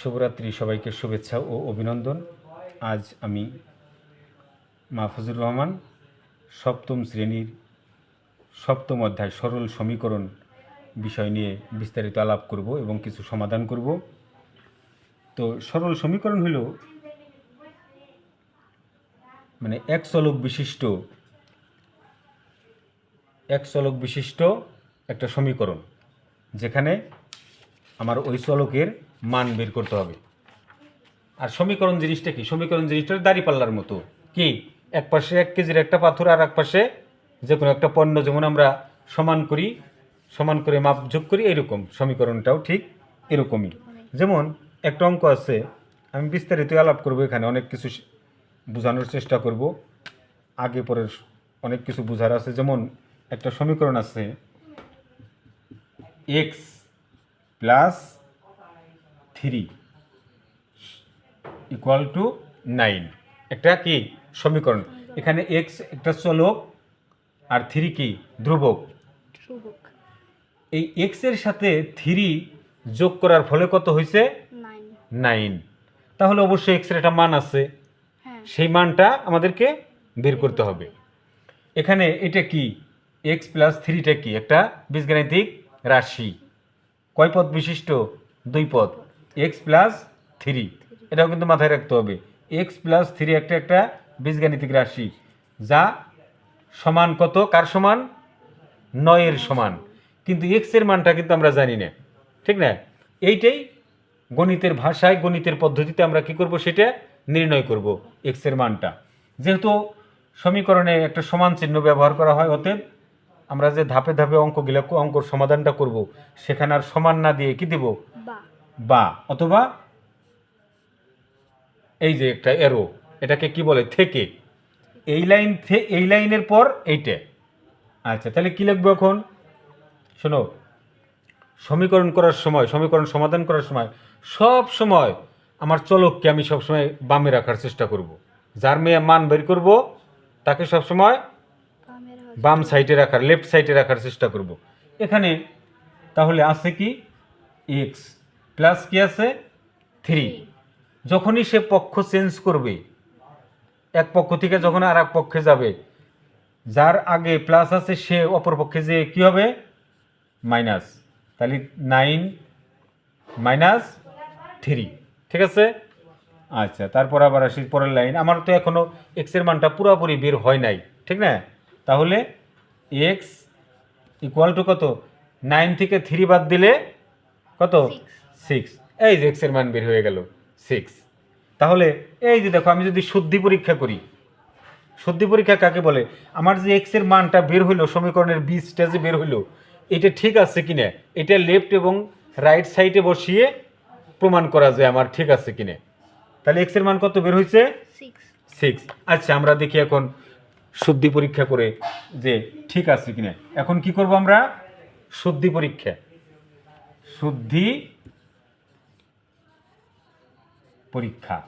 শুভরাত্রি সবাইকে শুভেচ্ছা ও অভিনন্দন। আজ আমি মাহফুজুর রহমান সপ্তম শ্রেণির সপ্তম অধ্যায় সরল সমীকরণ বিষয় নিয়ে বিস্তারিত আলাপ করব এবং কিছু সমাধান করব। তো সরল সমীকরণ হলো মানে এক চলক বিশিষ্ট, এক চলক বিশিষ্ট একটা সমীকরণ, যেখানে আমার ওই চলকের মান বের করতে হবে। আর সমীকরণ জিনিসটা কি? সমীকরণ জিনিসটা দাড়ি পাল্লার মতো। কি? এক পাশে এক কেজির একটা পাথর আর এক পাশে যে কোনো একটা পণ্য যেমন আমরা সমান করি, সমান করে মাপ যোগ করি, এরকম। সমীকরণটাও ঠিক এরকমই। যেমন একটা অঙ্ক আছে, আমি বিস্তারিত আলাপ করব এখানে, অনেক কিছু বোঝানোর চেষ্টা করব। আগে পরে অনেক কিছু বোঝার আছে। যেমন একটা সমীকরণ আছে, X plus three equal to nine একটা কি? সমীকরণ। এখানে এক্স একটা চলক আর থ্রি কি? ধ্রুবক। এই এক্সের সাথে থ্রি যোগ করার ফলে কত হয়েছে নাইন তাহলে অবশ্যই এক্সের একটা মান আছে। হ্যাঁ। সেই মানটা আমাদেরকে বের করতে হবে। এখানে এটা কি? এক্স প্লাস থ্রিটা কি? একটা বীজগাণিতিক রাশি। কয় পদ বিশিষ্ট? দুই পদ। এক্স প্লাস থ্রি এটাও কিন্তু মাথায় রাখতে হবে। এক্স প্লাস থ্রি একটা একটা বীজগাণিতিক রাশি। যা সমান কত? কার সমান? নয়ের সমান। কিন্তু এক্সের মানটা কিন্তু আমরা জানি না। ঠিক না? এইটাই গণিতের ভাষায়, গণিতের পদ্ধতিতে আমরা কি করব সেটা নির্ণয় করব এক্সের মানটা। যেহেতু সমীকরণে একটা সমান চিহ্ন ব্যবহার করা হয়, অতএব আমরা যে ধাপে ধাপে অঙ্কগুলো, অঙ্কর সমাধানটা করব, সেখানে আর সমান না দিয়ে কি দেব? বা অথবা এই যে একটা এরো এটাকে কি বলে? থেকে। এই লাইন এই লাইনের পর এইটা। আচ্ছা তাহলে কি লিখব এখন? শোনো, সমীকরণ করার সময়, সমীকরণ সমাধান করার সময়, সব সময় আমার চলককে আমি সব সময় বামে রাখার চেষ্টা করব। যার মেয়ে মান বের করব, তাকে সব সময় বাম সাইডে রাখার লেফট সাইডে রাখার চেষ্টা করব। এখানে তাহলে আছে কি? এক্স প্লাস কি আছে? থ্রি। যখনই সে পক্ষ চেঞ্জ করবে এক পক্ষ থেকে যখন আর এক পক্ষে যাবে যার আগে প্লাস আছে সে অপর পক্ষে যে কি হবে? মাইনাস তাহলে নাইন মাইনাস থ্রি ঠিক আছে? আচ্ছা তারপর আবার আসি পরের লাইন আমার তো এখনও এক্সের মানটা পুরোপুরি বের হয় নাই। ঠিক না? তাহলে এক্স ইকুয়াল টু কত? নাইন থেকে থ্রি বাদ দিলে কত? সিক্স এই যে এক্সের মান বের হয়ে গেল সিক্স তাহলে এই যে দেখো আমি যদি শুদ্ধি পরীক্ষা করি শুদ্ধি পরীক্ষা কাকে বলে? আমার যে এক্সের মানটা বের হইল সমীকরণের বি স্টেজে বের হইল এটা ঠিক আছে কিনা? এটা লেফট এবং রাইট সাইডে বসিয়ে প্রমাণ করা যায় আমার ঠিক আছে কিনা। তাহলে এক্সের মান কত বের হয়েছে সিক্স সিক্স আচ্ছা আমরা দেখি এখন শুদ্ধি পরীক্ষা করে যে ঠিক আছে কিনা। এখন কি করব আমরা? শুদ্ধি পরীক্ষা। শুদ্ধি পরীক্ষা।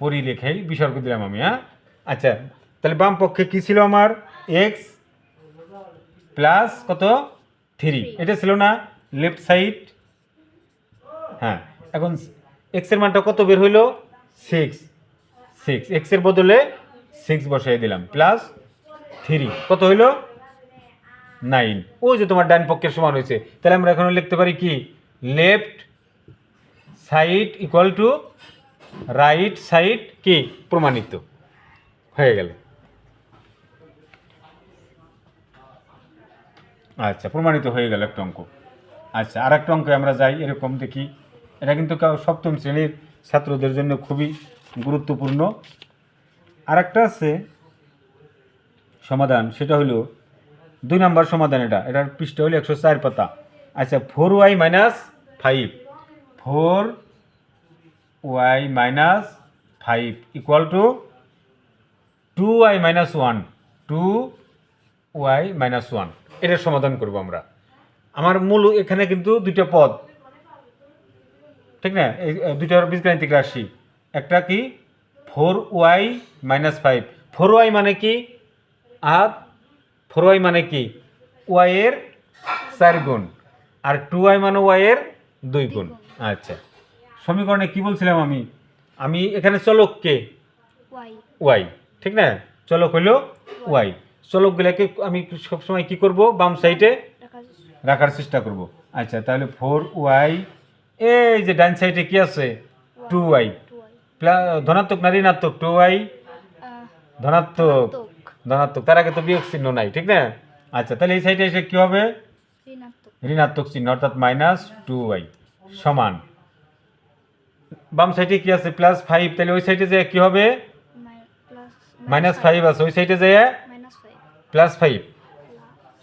পরিলেখাই বিসর্গ দিলাম আমি হ্যাঁ? আচ্ছা তাহলে বাম পক্ষে কি ছিল আমার? এক্স প্লাস কত? থ্রি এটা ছিল না? লেফট সাইড হ্যাঁ এখন এক্সের মানটা কত বের হইল? সিক্স সিক্স এক্সের বদলে সিক্স বসাই দিলাম প্লাস থ্রি কত হইল? নাইন ওই যে তোমার ডান পক্ষের সমান হয়েছে। তাহলে আমরা এখন লিখতে পারি কি? Left side equal to right side কি প্রমাণিত? হয়ে গেল। আচ্ছা প্রমাণিত হয়ে গেল একটা অঙ্ক। আচ্ছা আর একটা অঙ্কে আমরা যাই, এরকম দেখি। এটা কিন্তু সপ্তম শ্রেণির ছাত্রদের জন্য খুবই গুরুত্বপূর্ণ। আর একটা আছে সমাধান, সেটা হলো দুই নাম্বার সমাধান এটা। এটার পৃষ্ঠ হলো একশো চার পাতা। আচ্ছা four Y minus five four Y minus five equal to two Y minus one, two Y minus one. এটার সমাধান করব আমরা। আমার মূল এখানে কিন্তু দুইটা পদ। ঠিক না? এই দুইটার বীজগাণিতিক রাশি। একটা কি? Four Y minus five. Four Y মানে কি? আর ফোর ওয়াই মানে কি? ওয়াইয়ের চার গুণ। আর টু ওয়াই মানে ওয়াইয়ের দুই গুণ। আচ্ছা। সমীকরণে কি বলছিলাম আমি? আমি এখানে চলক কে? ওয়াই। ঠিক না? চলক হলো ওয়াই। চলকগুলোকে আমি সবসময় কি করব? বাম সাইডে রাখার চেষ্টা করব। আচ্ছা তাহলে ফোর ওয়াই এই যে ডান সাইডে কি আছে? Two Y. ধনাত্মক না ঋণাত্মক? Two Y. ধনাত্মক। ধনাত্মক। তার আগে তো বিয়োগ চিহ্ন নাই ঠিক না? আচ্ছা তাহলে এই সাইডে এসে কি হবে? ঋণাত্মক চিহ্ন অর্থাৎ মাইনাস টু ওয়াই। সমান। বাম সাইডে কি আছে? প্লাস ফাইভ তাহলে ওই সাইডে যে কি হবে? প্লাস মাইনাস ফাইভ আছে। ওই সাইডে যে প্লাস ফাইভ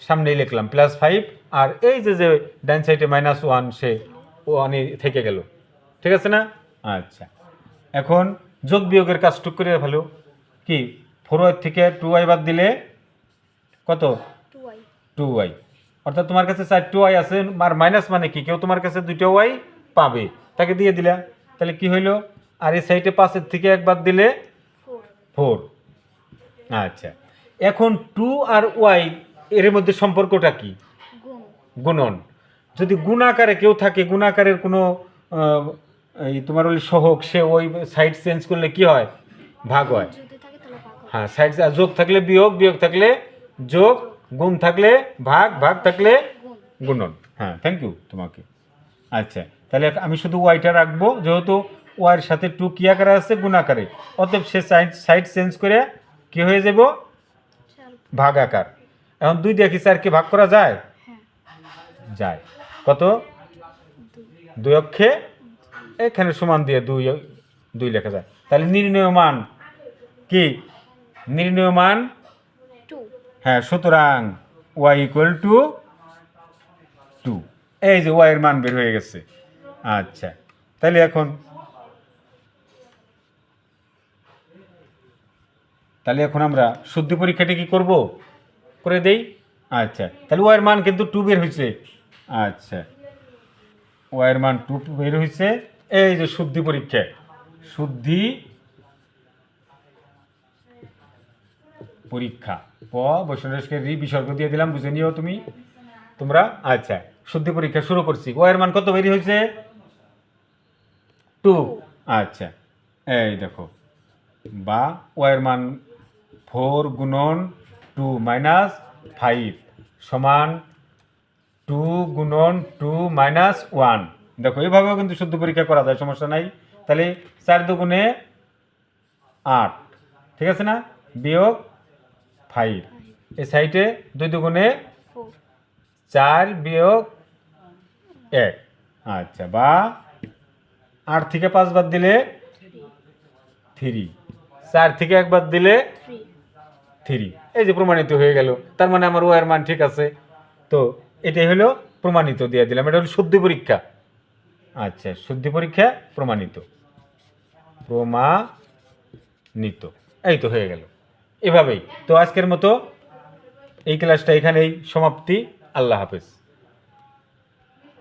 সামনেই লিখলাম প্লাস ফাইভ আর এই যে যে ডান সাইডে মাইনাস ওয়ান সে ওয়ানই থেকে গেল। ঠিক আছে না? আচ্ছা। এখন যোগ বিয়োগের কাজটুক করে ভালো কি? ফোর ওয়াই থেকে টু ওয়াই বাদ দিলে কত? টু ওয়াই অর্থাৎ তোমার কাছে চারটে ওয়াই আছে আর মাইনাস মানে কি? কেউ তোমার কাছে দুটো ওয়াই পাবে। তাকে দিয়ে দিলা। তাহলে কি হইল? আর এই সাইডে পাশের থেকে একবার দিলে ফোর আচ্ছা। এখন টু আর ওয়াই এর মধ্যে সম্পর্কটা কি? গুণন। যদি গুণাকারে কেউ থাকে গুণাকারের কোনো এই তোমার ওই সহক সে ওই সাইড চেঞ্জ করলে কি হয়? ভাগ হয়। হ্যাঁ। সাইড যোগ থাকলে বিয়োগ বিয়োগ থাকলে যোগ গুণ থাকলে ভাগ ভাগ থাকলে গুণ। গুণন। হ্যাঁ থ্যাংক ইউ তোমাকে। আচ্ছা তাহলে আমি শুধু ওয়াইটা রাখব যেহেতু ওয়াইয়ের সাথে টু কি আকারে আছে? গুণ আকারে। অতএব সে সাইড চেঞ্জ করে কি হয়ে যাব? ভাগ আকার। এখন দুই দিয়ে কি চারকে ভাগ করা যায়? হ্যাঁ। যায়। কত? দুই অক্ষে? এখানে সমান দিয়ে দুই দুই লেখা যায়। তাহলে নির্ণয় মান কি? নির্ণয় মান হ্যাঁ সুতরাং ওয়াই ইকুয়াল টু টু এই যে ওয়াইয়ের মান বের হয়ে গেছে। আচ্ছা তাহলে এখন তাহলে এখন আমরা শুদ্ধি পরীক্ষাটা কি করব? করে দেই? আচ্ছা তাহলে ওয়াইয়ের মান কিন্তু টু বের হয়েছে আচ্ছা ওয়াইয়ের মান টু বের হয়েছে এই যে শুদ্ধি পরীক্ষা শুদ্ধি পরীক্ষা। প বৈষ্ণবেশকে রি বিসর্গ দিয়ে দিলাম, বুঝে নিও তুমি। তোমরা আচ্ছা শুদ্ধি পরীক্ষা শুরু করছি। ওয়ের মান কত বেরি হয়েছে? টু। আচ্ছা এই দেখো। বা ওয়ের মান ফোর গুণন টু মাইনাস ফাইভ সমান টু গুণন টু মাইনাস ওয়ান। দেখো, এইভাবেও কিন্তু শুদ্ধ পরীক্ষা করা যায়, সমস্যা নাই। তাহলে চার দুগুণে আট, ঠিক আছে না? বিয়োগ ফাইভ এই সাইডে দুই দুগুণে চার বিয়োগ এক। আচ্ছা বা আট থেকে পাঁচ বাদ দিলে থ্রি। চার থেকে এক বাদ দিলে থ্রি। এই যে প্রমাণিত হয়ে গেল। তার মানে আমার ওয়ার মান ঠিক আছে। তো এটাই হলো প্রমাণিত দিয়ে দিলাম। এটা হলো শুদ্ধি পরীক্ষা। আচ্ছা শুদ্ধি পরীক্ষা প্রমাণিত। প্রমাণিত। এই তো হয়ে গেল। এভাবেই। তো আজকের মতো এই ক্লাসটা এখানেই সমাপ্তি। আল্লাহ হাফেজ।